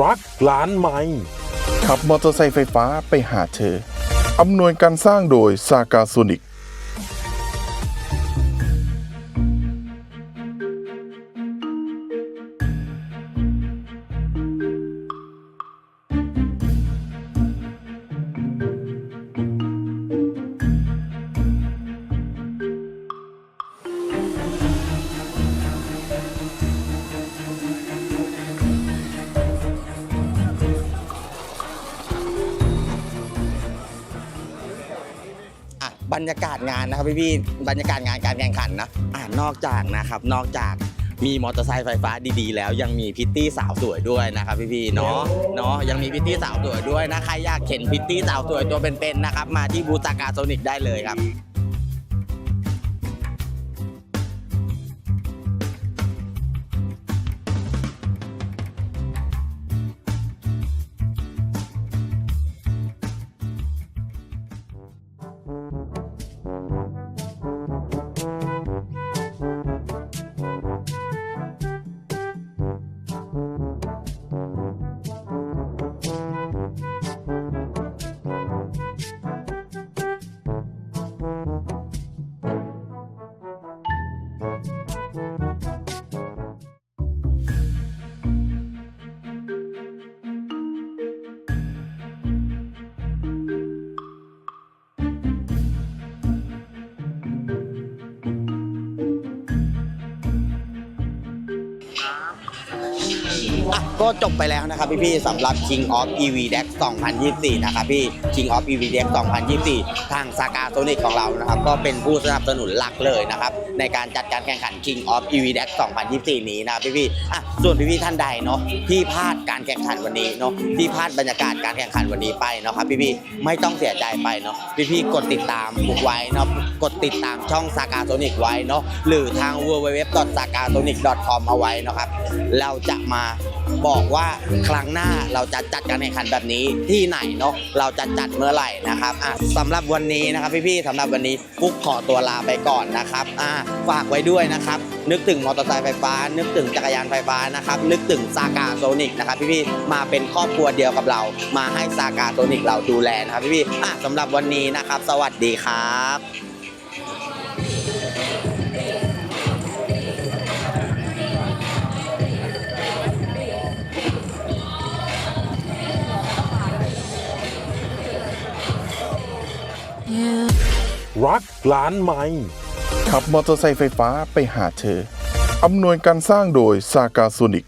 รักล้านไม้ขับมอเตอร์ไซค์ไฟฟ้าไปหาเธออำนวยการสร้างโดยซากาโซนิก บรรยากาศงานนะครับพี่พี่ๆบรรยากาศงานการแข่งขันนะอ่านอกจากนะครับนอกจากมีมอเตอร์ไซค์ไฟฟ้าดีๆ แล้วยังมีพิตตี้สาวสวยด้วยนะครับพี่พี่ๆเนาะเนาะยังมีพิตตี้สาวสวยด้วยนะใครอยากเห็นพิตตี้สาวสวยตัวเป็นๆนะครับมาที่บูตากาโซนิกได้เลยครับ Thank you. อะก็จบไปแล้วนะครับพี่พี่ๆสำหรับ King of EV Deck 2024 นะครับพี่ King of EV Deck 2024 ทางสากาโซนิกของเรานะครับก็เป็นผู้สนับสนุนหลักเลยนะครับในการจัดการแข่งขัน King of EV Deck 2024 นี้นะพี่พี่ๆอะส่วนพี่พี่ๆท่านใดเนาะที่พลาดการแข่งขันวันนี้เนาะที่พลาดบรรยากาศการแข่งขันวันนี้ไปเนาะครับพี่พี่ๆไม่ต้องเสียใจไปเนาะพี่พี่ๆกดติดตามบุกไว้เนาะกดติดตามช่องสากาโซนิกไว้เนาะหรือทาง www.sakasonic.com เอาไว้เนาะครับเราจะมาบอกว่าครั้งหน้าเราจะจัดการแข่งขันแบบนี้ที่ไหนเนาะเราจะจัดเมื่อไหร่นะครับอะสำหรับวันนี้นะครับพี่ๆสำหรับวันนี้ฟุกขอตัวลาไปก่อนนะครับอะฝากไว้ด้วยนะครับ นึกถึงมอเตอร์ไซค์ไฟฟ้า นึกถึงจักรยานไฟฟ้านะครับ นึกถึงซากาโซนิกนะครับพี่ๆมาเป็นครอบครัวเดียวกับเรา มาให้ซากาโซนิกเราดูแลนะครับพี่ๆอะสำหรับวันนี้นะครับ สวัสดีครับ รักล้านไม้ขับมอเตอร์ไซค์ไฟฟ้าไปหาเธออำนวยการสร้างโดยซากาโซนิก